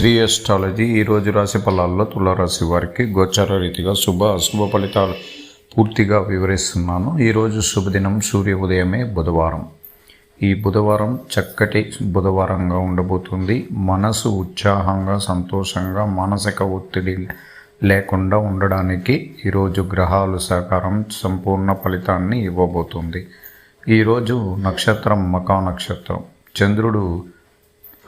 Shri astrology ఈరోజు రాశి ఫలాల్లో తులారాశి వారికి గోచార రీతిగా శుభ అశుభ ఫలితాలు పూర్తిగా వివరిస్తున్నాను. ఈరోజు శుభదినం సూర్య ఉదయమే బుధవారం. ఈ బుధవారం చక్కటి బుధవారంగా ఉండబోతుంది. మనసు ఉత్సాహంగా సంతోషంగా మానసిక ఒత్తిడి లేకుండా ఉండడానికి ఈరోజు గ్రహాలు సహకారం సంపూర్ణ ఫలితాన్ని ఇవ్వబోతుంది. ఈరోజు నక్షత్రం మకా నక్షత్రం. చంద్రుడు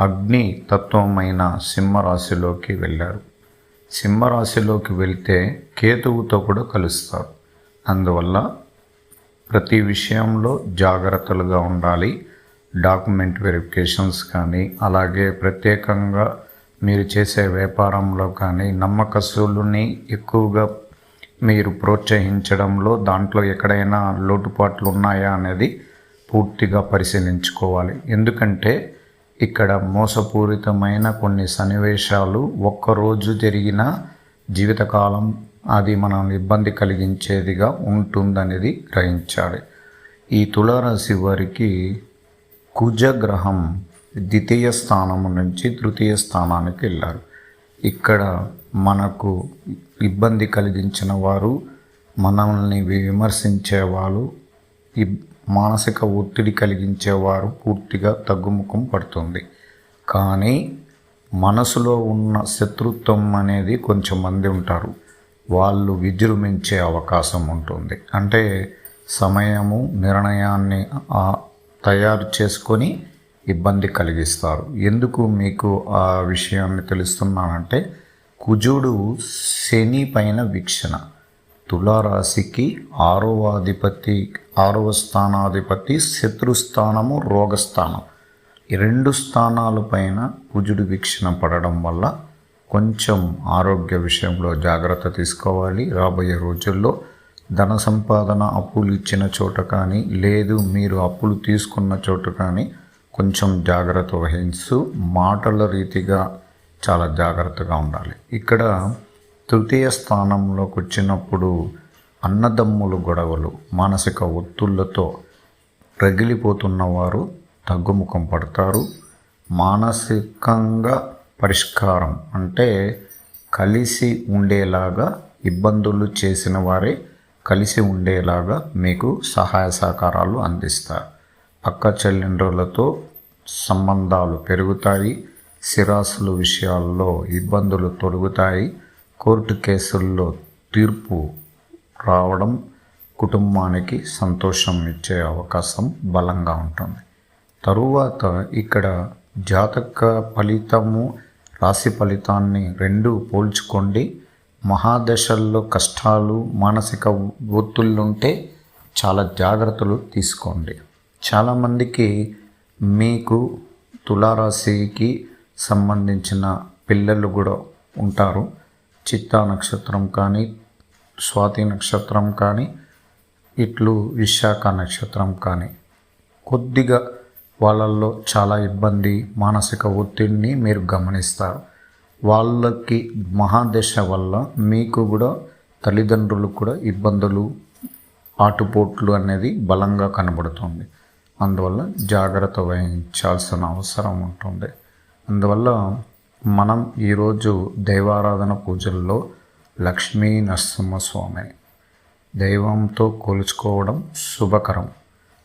అగ్ని తత్వమైన సింహరాశిలోకి వెళ్ళారు. సింహరాశిలోకి వెళ్తే కేతువుతో కూడా కలుస్తారు. అందువల్ల ప్రతి విషయంలో జాగ్రత్తలుగా ఉండాలి. డాక్యుమెంట్ వెరిఫికేషన్స్ కానీ అలాగే ప్రత్యేకంగా మీరు చేసే వ్యాపారంలో కానీ నమ్మకస్తులని ఎక్కువగా మీరు ప్రోత్సహించడంలో దాంట్లో ఎక్కడైనా లోటుపాట్లు ఉన్నాయా అనేది పూర్తిగా పరిశీలించుకోవాలి. ఎందుకంటే ఇక్కడ మోసపూరితమైన కొన్ని సన్నివేశాలు ఒక్కరోజు జరిగిన జీవితకాలం అది మనం ఇబ్బంది కలిగించేదిగా ఉంటుందనేది గ్రహించాలి. ఈ తులారాశి వారికి కుజగ్రహం ద్వితీయ స్థానం నుంచి తృతీయ స్థానానికి వెళ్ళారు. ఇక్కడ మనకు ఇబ్బంది కలిగించిన వారు మనల్ని విమర్శించేవాళ్ళు మానసిక ఒత్తిడి కలిగించేవారు పూర్తిగా తగ్గుముఖం పడుతుంది. కానీ మనసులో ఉన్న శత్రుత్వం అనేది కొంచెం మంది ఉంటారు. వాళ్ళు విజృంభించే అవకాశం ఉంటుంది. అంటే సమయము నిర్ణయాన్ని తయారు చేసుకొని ఇబ్బంది కలిగిస్తారు. ఎందుకు మీకు ఆ విషయాన్ని తెలుస్తున్నానంటే కుజుడు శని పైన వీక్షణ. తులారాశికి ఆరవ అధిపతి ఆరవ స్థానాధిపతి శత్రుస్థానము రోగస్థానం ఈ రెండు స్థానాల పైన కుజుడు వీక్షణ పడడం వల్ల కొంచెం ఆరోగ్య విషయంలో జాగ్రత్త తీసుకోవాలి. రాబోయే రోజుల్లో ధన సంపాదన అప్పులు ఇచ్చిన చోట కానీ లేదు మీరు అప్పులు తీసుకున్న చోట కానీ కొంచెం జాగ్రత్త వహించు. మాటల రీతిగా చాలా జాగ్రత్తగా ఉండాలి. ఇక్కడ తృతీయ స్థానంలోకి వచ్చినప్పుడు అన్నదమ్ములు గొడవలు మానసిక ఒత్తుళ్ళతో రగిలిపోతున్న వారు తగ్గుముఖం పడతారు. మానసికంగా పరిష్కారం అంటే కలిసి ఉండేలాగా ఇబ్బందులు చేసిన వారే కలిసి ఉండేలాగా మీకు సహాయ సహకారాలు అందిస్తారు. పక్క చెల్లెండ్రులతో సంబంధాలు పెరుగుతాయి సిరాసులు విషయాల్లో ఇబ్బందులు తొలుగుతాయి. కోర్టు కేసుల్లో తీర్పు రావడం కుటుంబానికి సంతోషం ఇచ్చే అవకాశం బలంగా ఉంటుంది. తరువాత ఇక్కడ జాతక ఫలితము రాశి ఫలితాన్ని రెండు పోల్చుకోండి. మహాదశల్లో కష్టాలు మానసిక ఒత్తుళ్ళుంటే చాలా జాగ్రత్తలు తీసుకోండి. చాలామందికి మీకు తులారాశికి సంబంధించిన పిల్లలు కూడా ఉంటారు. చిత్తా నక్షత్రం కానీ స్వాతి నక్షత్రం కానీ ఇట్లు విశాఖ నక్షత్రం కానీ. కొద్దిగా వాళ్ళల్లో చాలా ఇబ్బంది మానసిక ఒత్తిడిని మీరు గమనిస్తారు. వాళ్ళకి మహాదశ వల్ల మీకు కూడా తల్లిదండ్రులు కూడా ఇబ్బందులు ఆటుపోట్లు అనేది బలంగా కనబడుతుంది. అందువల్ల జాగ్రత్త వహించాల్సిన అవసరం ఉంటుంది. అందువల్ల మనం ఈరోజు దైవారాధన పూజల్లో లక్ష్మీ నరసింహస్వామిని దైవంతో కొలుచుకోవడం శుభకరం.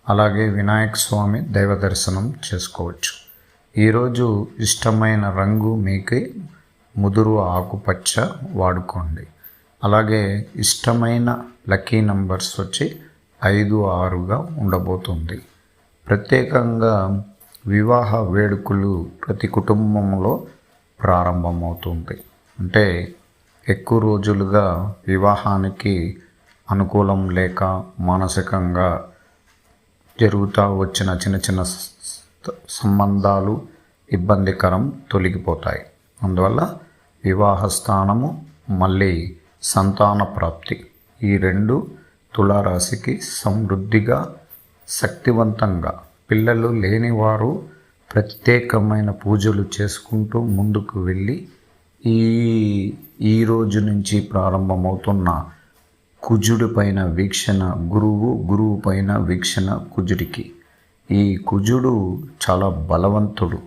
అలాగే వినాయక స్వామి దైవ దర్శనం చేసుకోవచ్చు. ఈరోజు ఇష్టమైన రంగు మీకు ముదురు ఆకుపచ్చ వాడుకోండి. అలాగే ఇష్టమైన లక్కీ నంబర్స్ వచ్చి ఐదు ఆరుగా ఉండబోతుంది. ప్రత్యేకంగా వివాహ వేడుకలు ప్రతి కుటుంబంలో ప్రారంభమవుతుంది. అంటే ఎక్కువ రోజులుగా వివాహానికి అనుకూలం లేక మానసికంగా జరుగుతూ వచ్చిన చిన్న చిన్న సంబంధాలు ఇబ్బందికరం తొలగిపోతాయి. అందువల్ల వివాహ స్థానము మళ్ళీ సంతాన ప్రాప్తి ఈ రెండు తులారాశికి సమృద్ధిగా శక్తివంతంగా పిల్లలు లేనివారు ప్రత్యేకమైన పూజలు చేసుకుంటూ ముందుకు వెళ్ళి ఈ ఈ రోజు నుంచి ప్రారంభమవుతున్న కుజుడి పైన వీక్షణ గురువు గురువు పైన వీక్షణ కుజుడికి. ఈ కుజుడు చాలా బలవంతుడు.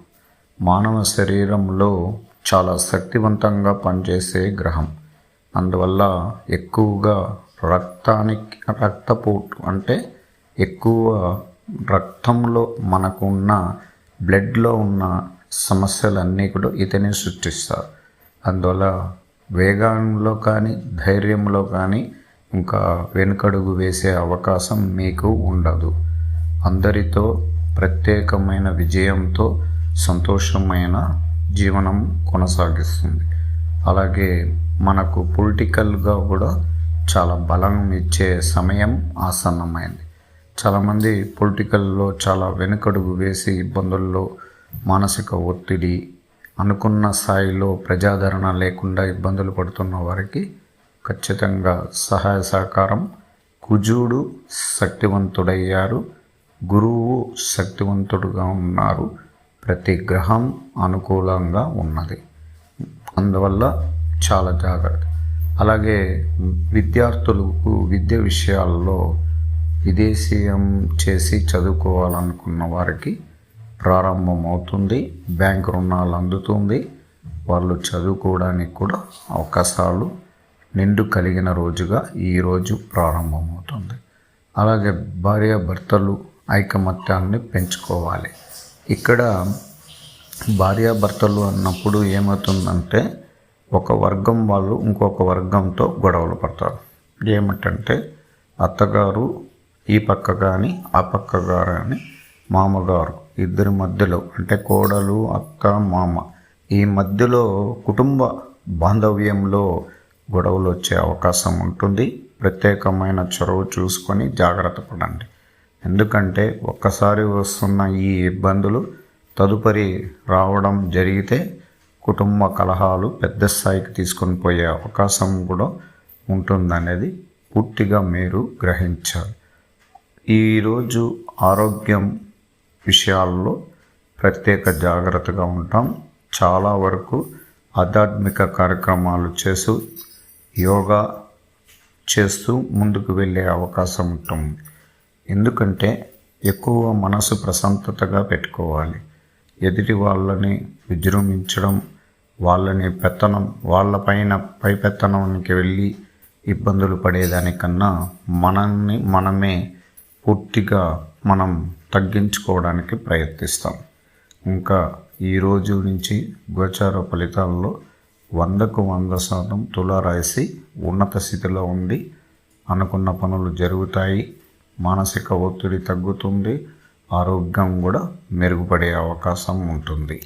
మానవ శరీరంలో చాలా శక్తివంతంగా పనిచేసే గ్రహం. అందువల్ల ఎక్కువగా రక్తానికి రక్తపోటు అంటే ఎక్కువ రక్తంలో మనకున్న బ్లడ్లో ఉన్న సమస్యలన్నీ కూడా ఇతనే సృష్టిస్తారు. అందువల్ల వేగంలో కానీ ధైర్యంలో కానీ ఇంకా వెనుకడుగు వేసే అవకాశం మీకు ఉండదు. అందరితో ప్రత్యేకమైన విజయంతో సంతోషమైన జీవనం కొనసాగిస్తుంది. అలాగే మనకు పొలిటికల్గా కూడా చాలా బలం ఇచ్చే సమయం ఆసన్నమైంది. చాలామంది పొలిటికల్లో చాలా వెనుకడుగు వేసి ఇబ్బందుల్లో మానసిక ఒత్తిడి అనుకున్న స్థాయిలో ప్రజాదరణ లేకుండా ఇబ్బందులు పడుతున్న వారికి ఖచ్చితంగా సహాయ సహకారం. కుజుడు శక్తివంతుడయ్యారు. గురువు శక్తివంతుడుగా ఉన్నారు. ప్రతి గ్రహం అనుకూలంగా ఉన్నది. అందువల్ల చాలా జాగ్రత్త. అలాగే విద్యార్థులకు విద్య విషయాల్లో విదేశీయం చేసి చదువుకోవాలనుకున్న వారికి ప్రారంభమవుతుంది బ్యాంక్ రుణాలు అందుతుంది. వాళ్ళు చదువుకోవడానికి కూడా అవకాశాలు నిండు కలిగిన రోజుగా ఈరోజు ప్రారంభమవుతుంది. అలాగే భార్యాభర్తలు ఐకమత్యాన్ని పెంచుకోవాలి. ఇక్కడ భార్యాభర్తలు అన్నప్పుడు ఏమవుతుందంటే ఒక వర్గం వాళ్ళు ఇంకొక వర్గంతో గొడవలు పడతారు. ఏమిటంటే అత్తగారు ఈ పక్క కానీ ఆ పక్క కానీ మామగారు ఇద్దరి మధ్యలో అంటే కోడలు అక్క మామ ఈ మధ్యలో కుటుంబ బాంధవ్యంలో గొడవలు వచ్చే అవకాశం ఉంటుంది. ప్రత్యేకమైన చొరవ చూసుకొని జాగ్రత్త పడండి. ఎందుకంటే ఒక్కసారి వస్తున్న ఈ ఇబ్బందులు తదుపరి రావడం జరిగితే కుటుంబ కలహాలు పెద్ద స్థాయికి తీసుకొని పోయే అవకాశం కూడా ఉంటుందనేది పూర్తిగా మీరు గ్రహించాలి. ఈరోజు ఆరోగ్యం విషయాల్లో ప్రత్యేక జాగ్రత్తగా ఉంటాం. చాలా వరకు ఆధ్యాత్మిక కార్యక్రమాలు చేస్తూ యోగా చేస్తూ ముందుకు వెళ్ళే అవకాశం ఉంటుంది. ఎందుకంటే ఎక్కువ మనసు ప్రశాంతతగా పెట్టుకోవాలి. ఎదుటి వాళ్ళని విజృంభించడం వాళ్ళని పెత్తనం వాళ్ళపైన పైపెత్తనానికి వెళ్ళి ఇబ్బందులు పడేదానికన్నా మనల్ని మనమే పూర్తిగా మనం తగ్గించుకోవడానికి ప్రయత్నిస్తాం. ఇంకా ఈ రోజు నుంచి గోచార ఫలితాల్లో వందకు వంద శాతం తులారాశి ఉన్నత స్థితిలో ఉండి అనుకున్న పనులు జరుగుతాయి. మానసిక ఒత్తిడి తగ్గుతుంది. ఆరోగ్యం కూడా మెరుగుపడే అవకాశం ఉంటుంది.